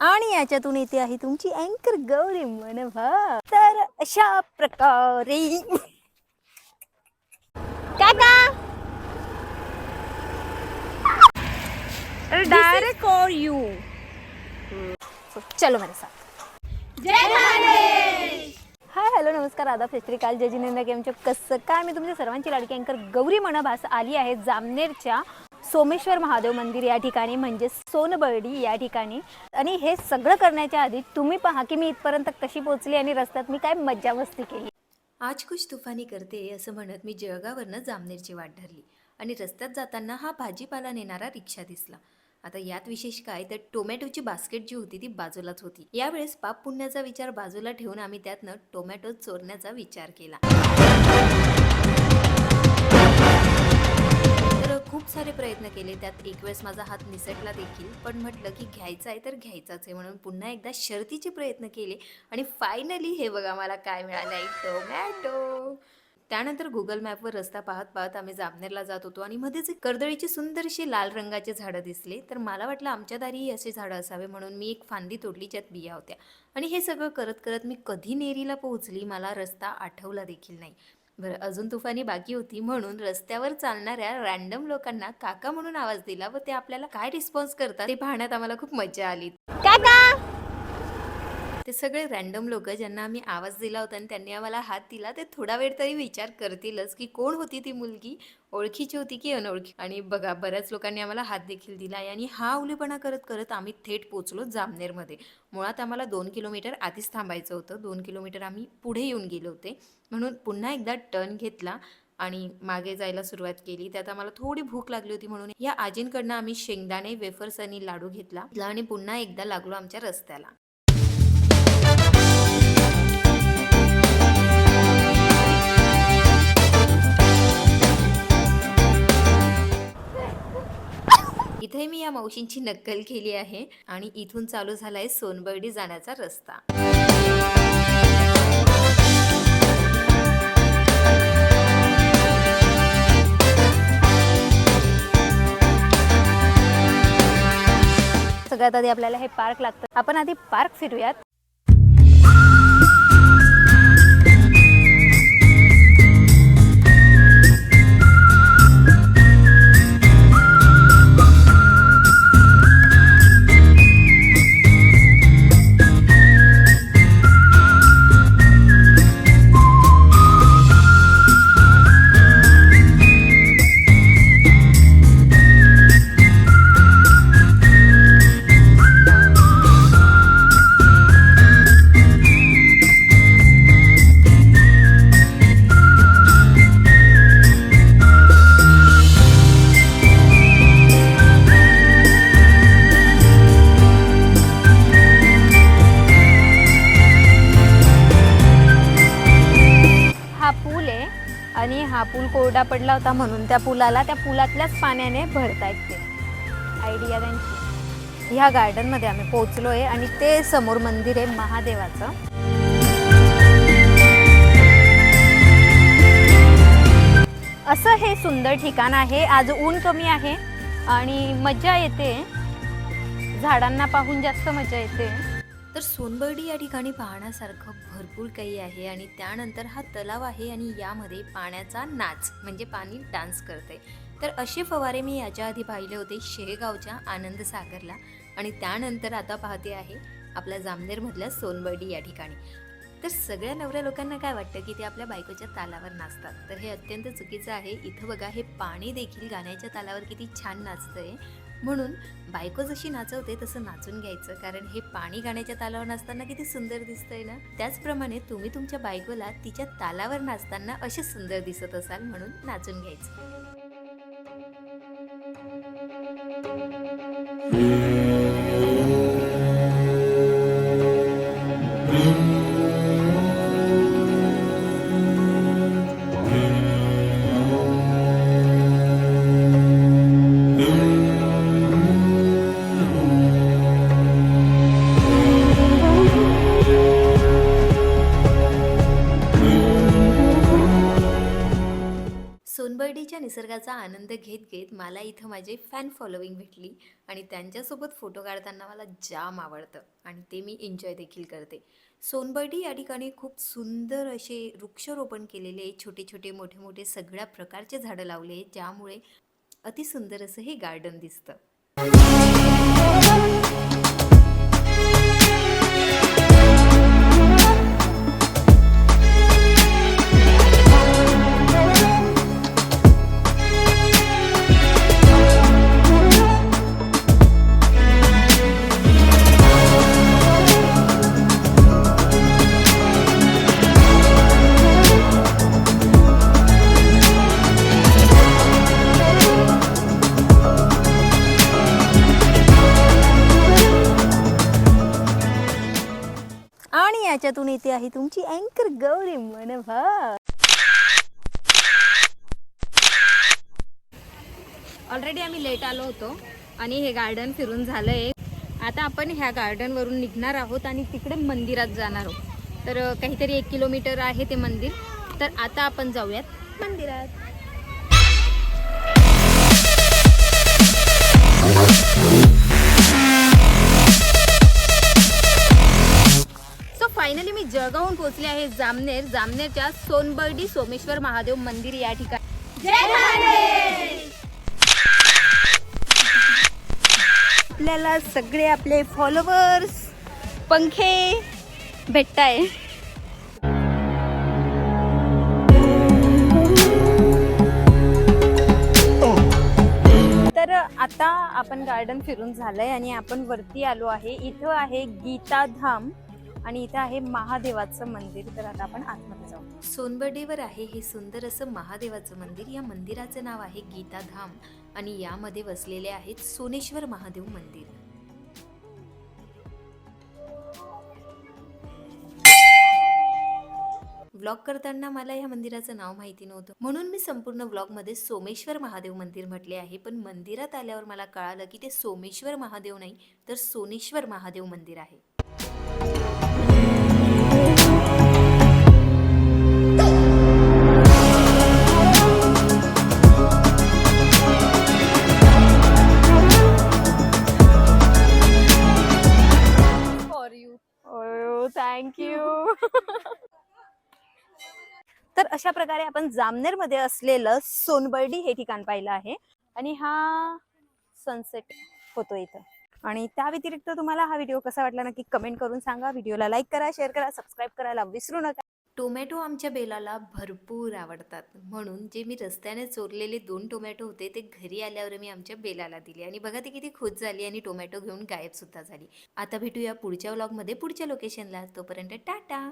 आणि याच्यातून येते आहे तुमची अँकर गौरी मनभा तर अशा प्रकारे. काका डायरेक्ट फॉर यू चलो मेरे साथ. हाय हॅलो नमस्कार आदाब सत श्री अकाल जय जिनेंद्र गेमचे कसं काय? मी तुमच्या सर्वांची लाडकी अँकर गौरी मनभास आली आहे जामनेरच्या. सोमेश्वर महादेव मंदिर या ठिकाणी म्हणजे सोनबर्डी या ठिकाणी. आणि हे सगळं करण्याच्या आधी तुम्ही पहा की मी इथपर्यंत कशी पोहोचली आणि रस्त्यात मी काय मज्जा मस्ती केली. आज कुछ तुफानी करते असं म्हणत मी जळगावरनं जामनेरची वाट धरली. आणि रस्त्यात जाताना हा भाजीपाला नेणारा रिक्षा दिसला. आता यात विशेष काय तर टोमॅटोची बास्केट जी होती ती बाजूलाच होती. यावेळेस पाप पुण्याचा विचार बाजूला ठेवून आम्ही त्यातनं टोमॅटो चोरण्याचा विचार केला. खूप सारे प्रयत्न केले. त्यात एक वेळेस माझा हात निसटला देखील. पण म्हटलं की घ्यायचा आहे तर घ्यायचाच आहे म्हणून पुन्हा एकदा शर्तीचे प्रयत्न केले. आणि फायनली हे बघा मला काय मिळालं. आहे टोमॅटो त्यानंतर गुगल मॅपवर रस्ता पाहत पाहत आम्ही जामनेरला जात होतो. आणि मध्येच एक कर्दळीची सुंदरशी लाल रंगाचे झाडं दिसले. तर मला वाटलं आमच्या दारीही असे झाडं असावे म्हणून मी एक फांदी तोडली ज्यात बिया होत्या. आणि हे सगळं करत करत मी कधी नेरीला पोहोचली मला रस्ता आठवला देखील नाही. बरं अजून तुफानी बाकी होती म्हणून रस्त्यावर चालणाऱ्या रॅन्डम लोकांना काका म्हणून आवाज दिला व ते आपल्याला काय रिस्पॉन्स करतात ते पाहण्यात आम्हाला खूप मजा आली. काका! ते सगळे रँडम लोक ज्यांना आम्ही आवाज दिला होता आणि त्यांनी आम्हाला हात दिला ते थोडा वेळ तरी विचार करतीलच की कोण होती ती मुलगी? ओळखीची होती की अनोळखी? आणि बघा बऱ्याच लोकांनी आम्हाला हात देखील दिला आणि हा उलेपणा करत करत आम्ही थेट पोचलो जामनेरमध्ये. मुळात आम्हाला दोन किलोमीटर आधीच थांबायचं होतं. दोन किलोमीटर आम्ही पुढे येऊन गेले होते. म्हणून पुन्हा एकदा टर्न घेतला आणि मागे जायला सुरुवात केली. त्यात आम्हाला थोडी भूक लागली होती म्हणून या आजींकडनं आम्ही शेंगदाणे वेफर्स आणि लाडू घेतला आणि पुन्हा एकदा लागलो आमच्या रस्त्याला. इथे मी या मावशींची नक्कल केली आहे आणि इथून चालू झालाय सोनबर्डी जाण्याचा रस्ता. सगळ्यात आधी आपल्याला हे पार्क लागतं. आपण आधी पार्क फिरूयात. पूल कोरडा पडला होता म्हणून त्या पुलाला त्या पुलातल्याच पाण्याने भरतायत ते. आयडिया त्यांची. ह्या गार्डनमध्ये आम्ही पोचलो आहे आणि ते समोर मंदिर आहे महादेवाचं. असं हे सुंदर ठिकाण आहे. आज ऊन कमी आहे आणि मजा येते. झाडांना पाहून जास्त मजा येते. तर सोनबर्डी या ठिकाणी पाहण्यासारखं भरपूर काही आहे आणि त्यानंतर हा तलाव आहे आणि यामध्ये पाण्याचा नाच म्हणजे पाणी डान्स करते तर असे फवारे मी याच्या आधी पाहिले होते शेगावच्या आनंद सागरला आणि त्यानंतर आता पाहते आहे आपल्या जामनेरमधल्या सोनबर्डी या ठिकाणी. तर सगळ्या नवऱ्या लोकांना काय वाटतं की ते आपल्या बायकोच्या तालावर नाचतात? तर हे अत्यंत चुकीचं आहे. इथं बघा हे पाणी देखील गाण्याच्या तालावर किती छान नाचतं आहे म्हणून बायको जशी नाचवते तसं नाचून घ्यायचं. कारण हे पाणी गाण्याच्या तालावर नाचताना किती सुंदर दिसतंय ना? त्याचप्रमाणे तुम्ही तुमच्या बायकोला तिच्या तालावर नाचताना असे सुंदर दिसत असाल म्हणून नाचून घ्यायचं. निसर्गाचा आनंद घेत घेत मला इथं माझे फॅन फॉलोविंग भेटली आणि त्यांच्यासोबत फोटो काढताना मला जाम आवडतं आणि ते मी एन्जॉय देखील करते. सोनबर्डी या ठिकाणी खूप सुंदर असे वृक्षारोपण केलेले छोटे छोटे मोठे मोठे सगळ्या प्रकारचे झाडं लावले ज्यामुळे अतिसुंदर असं हे गार्डन दिसतं. याच्यातून येते आहे तुमची अँकर गौरी मनभा ऑलरेडी आम्ही लेट आलो होतो आणि हे गार्डन फिरून झालंय. आता आपण ह्या गार्डनवरून निघणार आहोत आणि तिकडे मंदिरात जाणार आहोत. तर काहीतरी एक किलोमीटर आहे ते मंदिर. तर आता आपण जाऊयात. मंदिरात. फायनली मी जळगावहून पोहोचले आहे जामनेर. जामनेरच्या सोनबर्डी सोमेश्वर महादेव मंदिर या ठिकाणी. आपल्याला सगळे आपले फॉलोवर्स पंखे भेटताय. तर आता आपण गार्डन फिरून झालंय आणि आपण वरती आलो आहे. इथं आहे गीताधाम. आणि इथं आहे महादेवाचं मंदिर तर आता आपण आतमध्ये जाऊ. सोनबर्डेवर आहे हे सुंदर असं महादेवाचं मंदिर. या मंदिराचं नाव आहे गीताधाम आणि यामध्ये वसलेले आहेत सोनेश्वर महादेव मंदिर. व्लॉग करताना मला या मंदिराचं नाव माहिती नव्हतं. म्हणून मी संपूर्ण व्लॉगमध्ये सोमेश्वर महादेव मंदिर म्हटले आहे. पण मंदिरात आल्यावर मला कळालं की ते सोमेश्वर महादेव नाही तर सोनेश्वर महादेव मंदिर आहे. तर अशा प्रकारे आपण जामनेरमध्ये असलेलं सोनबर्डी हे ठिकाण पाहिलं आहे आणि हा सनसेट होतो इथं. आणि त्या व्यतिरिक्त तुम्हाला हा व्हिडिओ कसा वाटला नक्की कमेंट करून सांगा. व्हिडिओला लाईक करा शेअर करा सबस्क्राईब करायला विसरू नका. टोमॅटो आमच्या बेलाला भरपूर आवडतात. म्हणून जे मी रस्त्याने चोरलेले दोन टोमॅटो होते ते घरी आल्यावर मी आमच्या बेलाला दिले. आणि बघा ती किती खुश झाली आणि टोमॅटो घेऊन गायब सुद्धा झाली. आता भेटूया पुढच्या व्लॉगमध्ये पुढच्या लोकेशनला तोपर्यंत टाटा!